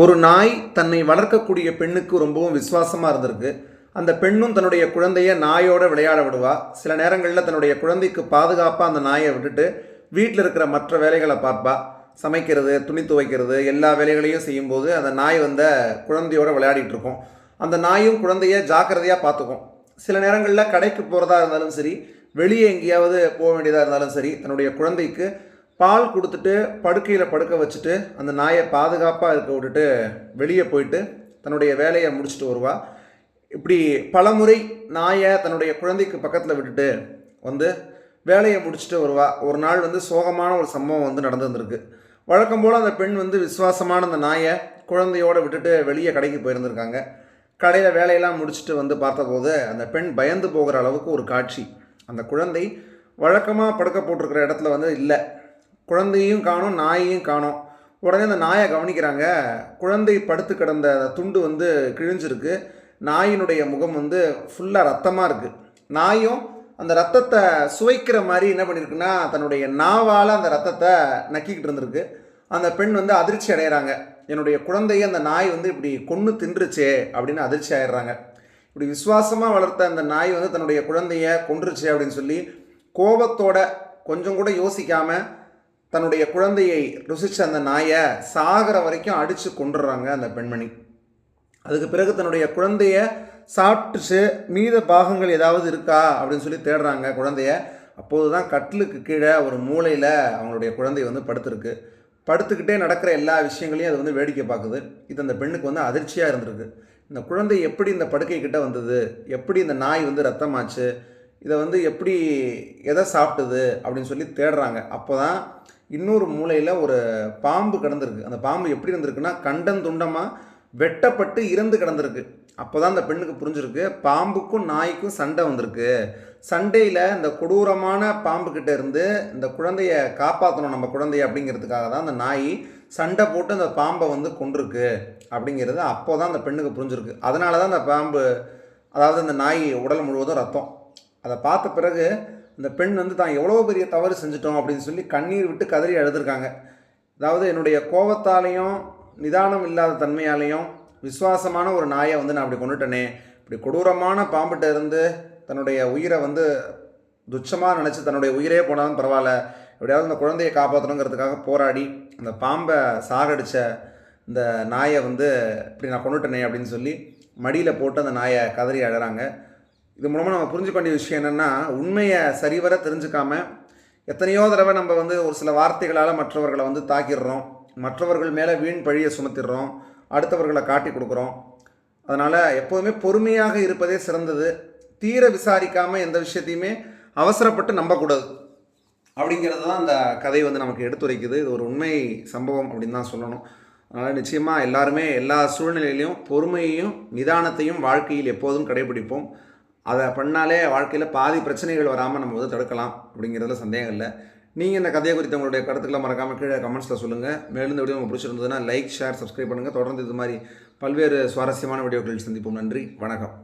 ஒரு நாய் தன்னை வளர்க்கக்கூடிய பெண்ணுக்கு ரொம்பவும் விசுவாசமாக இருந்திருக்கு. அந்த பெண்ணும் தன்னுடைய குழந்தைய நாயோட விளையாட விடுவா. சில நேரங்களில் தன்னுடைய குழந்தைக்கு பாதுகாப்பாக அந்த நாயை விட்டுட்டு வீட்டில் இருக்கிற மற்ற வேலைகளை பார்ப்பா. சமைக்கிறது துணி துவைக்கிறது எல்லா வேலைகளையும் செய்யும்போது அந்த நாய் வந்த குழந்தையோட விளையாடிட்டு இருக்கும். அந்த நாயும் குழந்தைய ஜாக்கிரதையாக பார்த்துக்கும். சில நேரங்களில் கடைக்கு போகிறதா இருந்தாலும் சரி வெளியே எங்கேயாவது போக வேண்டியதாக இருந்தாலும் சரி தன்னுடைய குழந்தைக்கு பால் கொடுத்துட்டு படுக்கையில் படுக்க வச்சுட்டு அந்த நாயை பாதுகாப்பாக இருக்க விட்டுட்டு வெளியே போயிட்டு தன்னுடைய வேலையை முடிச்சுட்டு வருவா. இப்படி பலமுறை நாயை தன்னுடைய குழந்தைக்கு பக்கத்தில் விட்டுட்டு வந்து வேலையை முடிச்சுட்டு வருவா. ஒரு நாள் வந்து சோகமான ஒரு சம்பவம் வந்து நடந்துருந்துருக்கு வழக்கம் போல் அந்த பெண் வந்து விசுவாசமான அந்த நாயை குழந்தையோடு விட்டுட்டு வெளியே கடைக்கு போயிருந்திருக்காங்க. கடையில் வேலையெல்லாம் முடிச்சுட்டு வந்து பார்த்தபோது அந்த பெண் பயந்து போகிற அளவுக்கு ஒரு காட்சி. அந்த குழந்தை வழக்கமாக படுக்க போட்டிருக்கிற இடத்துல வந்து இல்லை. குழந்தையும் காணும் நாயையும் காணும். உடனே அந்த நாயை கவனிக்கிறாங்க. குழந்தை படுத்து கிடந்த துண்டு வந்து கிழிஞ்சிருக்கு. நாயினுடைய முகம் வந்து ஃபுல்லாக ரத்தமாக இருக்குது நாயும் அந்த ரத்தத்தை சுவைக்கிற மாதிரி என்ன பண்ணியிருக்குன்னா தன்னுடைய நாவால் அந்த ரத்தத்தை நக்கிக்கிட்டு இருந்திருக்கு. அந்த பெண் வந்து அதிர்ச்சி அடைகிறாங்க என்னுடைய குழந்தையை அந்த நாய் வந்து இப்படி கொன்று தின்றுச்சே அப்படின்னு அதிர்ச்சி ஆயிடுறாங்க. இப்படி விசுவாசமாக வளர்த்த அந்த நாய் வந்து தன்னுடைய குழந்தைய கொன்றுச்சு அப்படின்னு சொல்லி கோபத்தோட கொஞ்சம் கூட யோசிக்காமல் தன்னுடைய குழந்தையை ருசித்த அந்த நாயை சாகிற வரைக்கும் அடித்து கொண்டுடுறாங்க அந்த பெண்மணி. அதுக்கு பிறகு தன்னுடைய குழந்தைய சாப்பிட்டுச்சு மீத பாகங்கள் ஏதாவது இருக்கா அப்படின்னு சொல்லி தேடுறாங்க குழந்தைய. அப்போது தான் கட்டிலுக்கு கீழே ஒரு மூலையில் அவங்களுடைய குழந்தை வந்து படுத்திருக்கு. படுத்துக்கிட்டே நடக்கிற எல்லா விஷயங்களையும் அது வந்து வேடிக்கை பார்க்குது. இது அந்த பெண்ணுக்கு வந்து அதிர்ச்சியாக இருந்திருக்கு. இந்த குழந்தை எப்படி இந்த படுக்கை கிட்ட வந்தது? எப்படி இந்த நாய் வந்து ரத்தமாச்சு? இதை வந்து எப்படி எதை சாப்பிட்டது? அப்படின்னு சொல்லி தேடுறாங்க. அப்போ தான் இன்னொரு மூலையில் ஒரு பாம்பு கிடந்திருக்கு. அந்த பாம்பு எப்படி இருந்திருக்குன்னா கண்டன் துண்டமாக வெட்டப்பட்டு இறந்து கிடந்திருக்கு. அப்போ தான் அந்த பெண்ணுக்கு புரிஞ்சிருக்கு பாம்புக்கும் நாய்க்கும் சண்டை வந்திருக்கு. சண்டையில் இந்த கொடூரமான பாம்புக்கிட்ட இருந்து இந்த குழந்தைய காப்பாற்றணும் நம்ம குழந்தைய அப்படிங்கிறதுக்காக தான் அந்த நாய் சண்டை போட்டு அந்த பாம்பை வந்து கொண்டிருக்கு அப்படிங்கிறது அப்போ தான் அந்த பெண்ணுக்கு புரிஞ்சிருக்கு. அதனால தான் அந்த பாம்பு அதாவது அந்த நாய் உடல் முழுவதும் ரத்தம். அதை பார்த்த பிறகு இந்த பெண் வந்து தான் எவ்வளோ பெரிய தவறு செஞ்சிட்டோம் அப்படின்னு சொல்லி கண்ணீர் விட்டு கதறி அழுதுருக்காங்க. அதாவது என்னுடைய கோபத்தாலேயும் நிதானம் இல்லாத தன்மையாலையும் விசுவாசமான ஒரு நாயை வந்து நான் அப்படி கொண்டுட்டனே இப்படி கொடூரமான பாம்பிட்ட இருந்து தன்னுடைய உயிரை வந்து துச்சமாக நினச்சி தன்னுடைய உயிரே போனாலும் பரவாயில்ல. எப்படியாவது அந்த குழந்தையை காப்பாற்றணுங்கிறதுக்காக போராடி அந்த பாம்பை சாகடித்த இந்த நாயை வந்து இப்படி நான் கொண்டுட்டனே அப்படின்னு சொல்லி மடியில் போட்டு அந்த நாயை கதறி அழகிறாங்க இது மூலமாக நம்ம புரிஞ்சுக்க வேண்டிய விஷயம் என்னென்னா உண்மையை சரிவர தெரிஞ்சுக்காம எத்தனையோ தடவை நம்ம வந்து ஒரு சில வார்த்தைகளால் மற்றவர்களை வந்து தாக்கிடுறோம். மற்றவர்கள் மேலே வீண் பழியை சுமத்திடுறோம். அடுத்தவர்களை காட்டி கொடுக்குறோம். அதனால் எப்போதுமே பொறுமையாக இருப்பதே சிறந்தது. தீர விசாரிக்காமல் எந்த விஷயத்தையுமே அவசரப்பட்டு நம்பக்கூடாது. அப்படிங்கிறது தான் அந்த கதை வந்து நமக்கு எடுத்துரைக்குது. இது ஒரு உண்மை சம்பவம் அப்படின்னு தான் சொல்லணும். அதனால் நிச்சயமாக எல்லாருமே எல்லா சூழ்நிலையிலையும் பொறுமையையும் நிதானத்தையும் வாழ்க்கையில் எப்போதும் கடைபிடிப்போம். அதை பண்ணாலே வாழ்க்கையில் பாதி பிரச்சனைகள் வராமல் நம்ம வந்து தடுக்கலாம் அப்படிங்கிறதுல சந்தேகம் இல்லை. நீங்கள் இந்த கதையை குறித்து உங்களுடைய கருத்துக்களை மறக்காமல் கீழே கமெண்ட்ஸில் சொல்லுங்கள் மேலும் இந்த வீடியோ உங்களுக்கு பிடிச்சிருந்ததுன்னா லைக் ஷேர் சப்ஸ்கிரைப் பண்ணுங்கள் தொடர்ந்து இது மாதிரி பல்வேறு சுவாரஸ்யமான வீடியோக்களில் சந்திப்போம். நன்றி வணக்கம்.